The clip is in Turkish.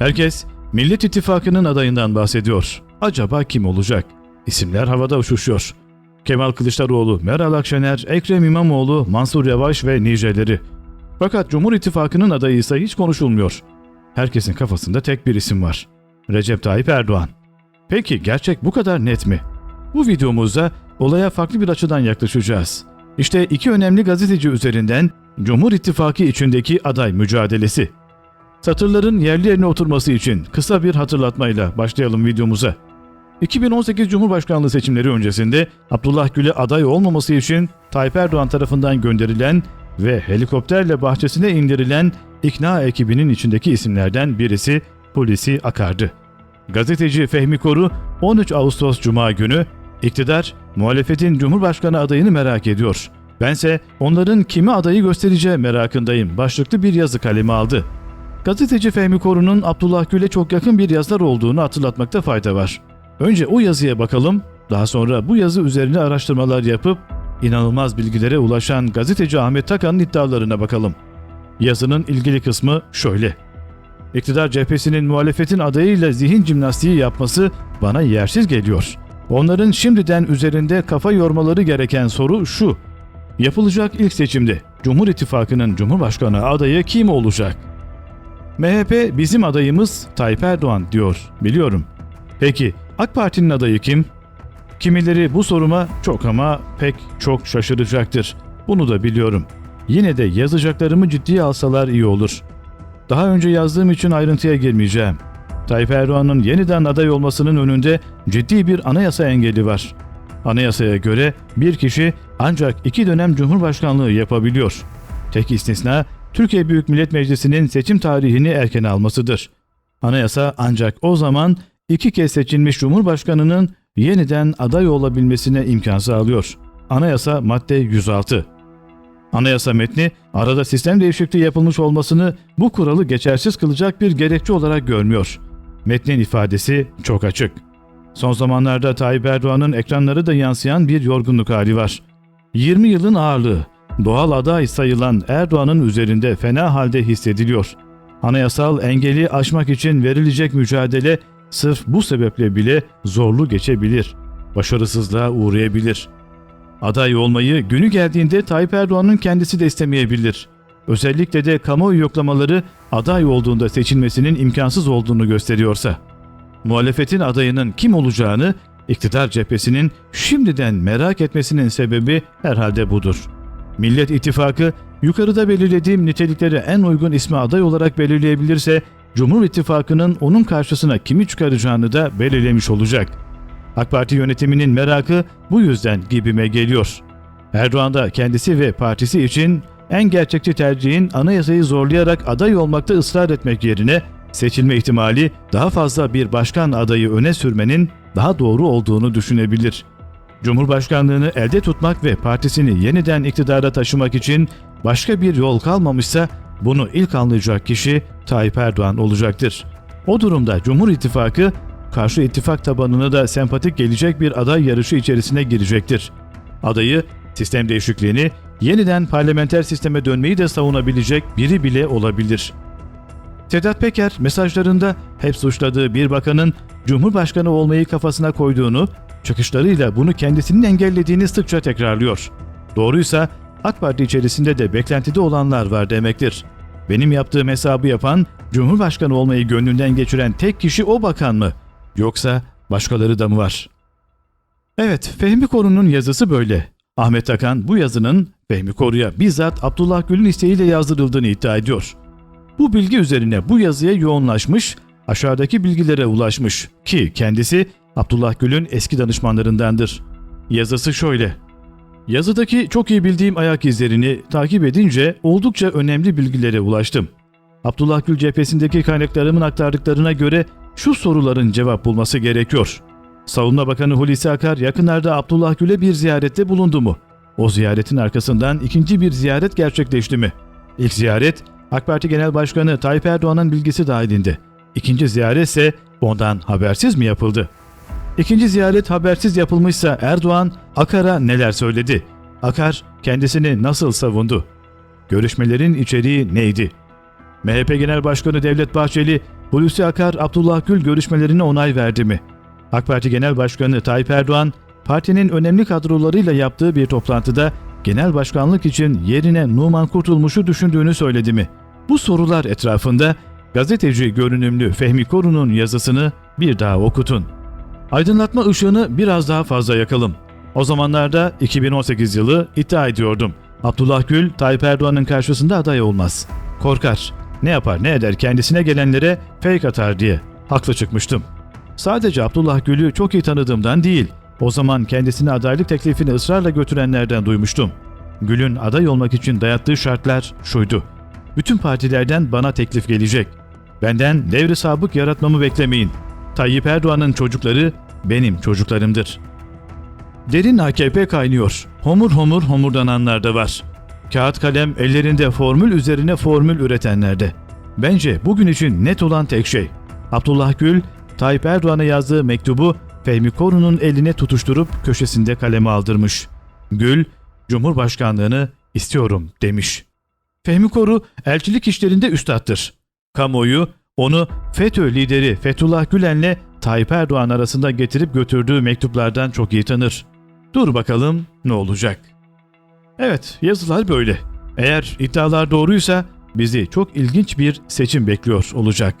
Herkes Millet İttifakı'nın adayından bahsediyor. Acaba kim olacak? İsimler havada uçuşuyor. Kemal Kılıçdaroğlu, Meral Akşener, Ekrem İmamoğlu, Mansur Yavaş ve niceleri. Fakat Cumhur İttifakı'nın adayı ise hiç konuşulmuyor. Herkesin kafasında tek bir isim var. Recep Tayyip Erdoğan. Peki gerçek bu kadar net mi? Bu videomuzda olaya farklı bir açıdan yaklaşacağız. İşte iki önemli gazeteci üzerinden Cumhur İttifakı içindeki aday mücadelesi. Satırların yerli yerine oturması için kısa bir hatırlatmayla başlayalım videomuza. 2018 Cumhurbaşkanlığı seçimleri öncesinde Abdullah Gül'e aday olmaması için Tayyip Erdoğan tarafından gönderilen ve helikopterle bahçesine indirilen ikna ekibinin içindeki isimlerden birisi Hulusi Akar'dı. Gazeteci Fehmi Koru 13 Ağustos Cuma günü iktidar muhalefetin Cumhurbaşkanı adayını merak ediyor. Bense onların kimi adayı göstereceği merakındayım başlıklı bir yazı kalemi aldı. Gazeteci Fehmi Koru'nun Abdullah Gül'e çok yakın bir yazar olduğunu hatırlatmakta fayda var. Önce o yazıya bakalım, daha sonra bu yazı üzerine araştırmalar yapıp inanılmaz bilgilere ulaşan gazeteci Ahmet Takan'ın iddialarına bakalım. Yazının ilgili kısmı şöyle. İktidar cephesinin muhalefetin adayıyla zihin jimnastiği yapması bana yersiz geliyor. Onların şimdiden üzerinde kafa yormaları gereken soru şu. Yapılacak ilk seçimde Cumhur İttifakı'nın Cumhurbaşkanı adayı kim olacak? MHP bizim adayımız Tayyip Erdoğan diyor, biliyorum. Peki AK Parti'nin adayı kim? Kimileri bu soruma çok ama pek çok şaşıracaktır. Bunu da biliyorum. Yine de yazacaklarımı ciddiye alsalar iyi olur. Daha önce yazdığım için ayrıntıya girmeyeceğim. Tayyip Erdoğan'ın yeniden aday olmasının önünde ciddi bir anayasa engeli var. Anayasaya göre bir kişi ancak iki dönem cumhurbaşkanlığı yapabiliyor. Tek istisna Türkiye Büyük Millet Meclisi'nin seçim tarihini erken almasıdır. Anayasa ancak o zaman iki kez seçilmiş Cumhurbaşkanının yeniden aday olabilmesine imkan sağlıyor. Anayasa madde 106. Anayasa metni arada sistem değişikliği yapılmış olmasını bu kuralı geçersiz kılacak bir gerekçe olarak görmüyor. Metnin ifadesi çok açık. Son zamanlarda Tayyip Erdoğan'ın ekranları da yansıyan bir yorgunluk hali var. 20 yılın ağırlığı doğal aday sayılan Erdoğan'ın üzerinde fena halde hissediliyor. Anayasal engeli aşmak için verilecek mücadele sırf bu sebeple bile zorlu geçebilir. Başarısızlığa uğrayabilir. Aday olmayı günü geldiğinde Tayyip Erdoğan'ın kendisi de istemeyebilir. Özellikle de kamuoyu yoklamaları aday olduğunda seçilmesinin imkansız olduğunu gösteriyorsa. Muhalefetin adayının kim olacağını iktidar cephesinin şimdiden merak etmesinin sebebi herhalde budur. Millet İttifakı yukarıda belirlediğim niteliklere en uygun ismi aday olarak belirleyebilirse Cumhur İttifakı'nın onun karşısına kimi çıkaracağını da belirlemiş olacak. AK Parti yönetiminin merakı bu yüzden gibime geliyor. Erdoğan da kendisi ve partisi için en gerçekçi tercihin anayasayı zorlayarak aday olmakta ısrar etmek yerine seçilme ihtimali daha fazla bir başkan adayı öne sürmenin daha doğru olduğunu düşünebilir. Cumhurbaşkanlığını elde tutmak ve partisini yeniden iktidara taşımak için başka bir yol kalmamışsa bunu ilk anlayacak kişi Tayyip Erdoğan olacaktır. O durumda Cumhur İttifakı karşı ittifak tabanına da sempatik gelecek bir aday yarışı içerisine girecektir. Adayı, sistem değişikliğini, yeniden parlamenter sisteme dönmeyi de savunabilecek biri bile olabilir. Sedat Peker mesajlarında hep suçladığı bir bakanın Cumhurbaşkanı olmayı kafasına koyduğunu, çıkışlarıyla bunu kendisinin engellediğini sıkça tekrarlıyor. Doğruysa AK Parti içerisinde de beklentide olanlar var demektir. Benim yaptığım hesabı yapan, Cumhurbaşkanı olmayı gönlünden geçiren tek kişi o bakan mı? Yoksa başkaları da mı var? Evet, Fehmi Koru'nun yazısı böyle. Ahmet Akan bu yazının Fehmi Koru'ya bizzat Abdullah Gül'ün isteğiyle yazdırıldığını iddia ediyor. Bu bilgi üzerine bu yazıya yoğunlaşmış, aşağıdaki bilgilere ulaşmış ki kendisi Abdullah Gül'ün eski danışmanlarındandır. Yazısı şöyle. Yazıdaki çok iyi bildiğim ayak izlerini takip edince oldukça önemli bilgilere ulaştım. Abdullah Gül cephesindeki kaynaklarımın aktardıklarına göre şu soruların cevap bulması gerekiyor. Savunma Bakanı Hulusi Akar yakınlarda Abdullah Gül'e bir ziyarette bulundu mu? O ziyaretin arkasından ikinci bir ziyaret gerçekleşti mi? İlk ziyaret AK Parti Genel Başkanı Tayyip Erdoğan'ın bilgisi dahilinde. İkinci ziyaret ise ondan habersiz mi yapıldı? İkinci ziyaret habersiz yapılmışsa Erdoğan Akar'a neler söyledi? Akar kendisini nasıl savundu? Görüşmelerin içeriği neydi? MHP Genel Başkanı Devlet Bahçeli Hulusi Akar Abdullah Gül görüşmelerine onay verdi mi? AK Parti Genel Başkanı Tayyip Erdoğan, partinin önemli kadrolarıyla yaptığı bir toplantıda genel başkanlık için yerine Numan Kurtulmuş'u düşündüğünü söyledi mi? Bu sorular etrafında gazeteci görünümlü Fehmi Korun'un yazısını bir daha okutun. Aydınlatma ışığını biraz daha fazla yakalım. O zamanlarda 2018 yılı iddia ediyordum. Abdullah Gül, Tayyip Erdoğan'ın karşısında aday olmaz. Korkar. Ne yapar ne eder kendisine gelenlere fake atar diye. Haklı çıkmıştım. Sadece Abdullah Gül'ü çok iyi tanıdığımdan değil, o zaman kendisine adaylık teklifini ısrarla götürenlerden duymuştum. Gül'ün aday olmak için dayattığı şartlar şuydu. Bütün partilerden bana teklif gelecek. Benden devri sabık yaratmamı beklemeyin. Tayyip Erdoğan'ın çocukları benim çocuklarımdır. Derin AKP kaynıyor. Homur homur homurdananlar da var. Kağıt kalem ellerinde formül üzerine formül üretenler de. Bence bugün için net olan tek şey. Abdullah Gül, Tayyip Erdoğan'a yazdığı mektubu Fehmi Korun'un eline tutuşturup köşesinde kaleme aldırmış. Gül, Cumhurbaşkanlığını istiyorum demiş. Fehmi Koru elçilik işlerinde üstattır. Kamuoyu onu FETÖ lideri Fethullah Gülen'le Tayyip Erdoğan arasında getirip götürdüğü mektuplardan çok iyi tanır. Dur bakalım ne olacak. Evet yazılar böyle. Eğer iddialar doğruysa bizi çok ilginç bir seçim bekliyor olacak.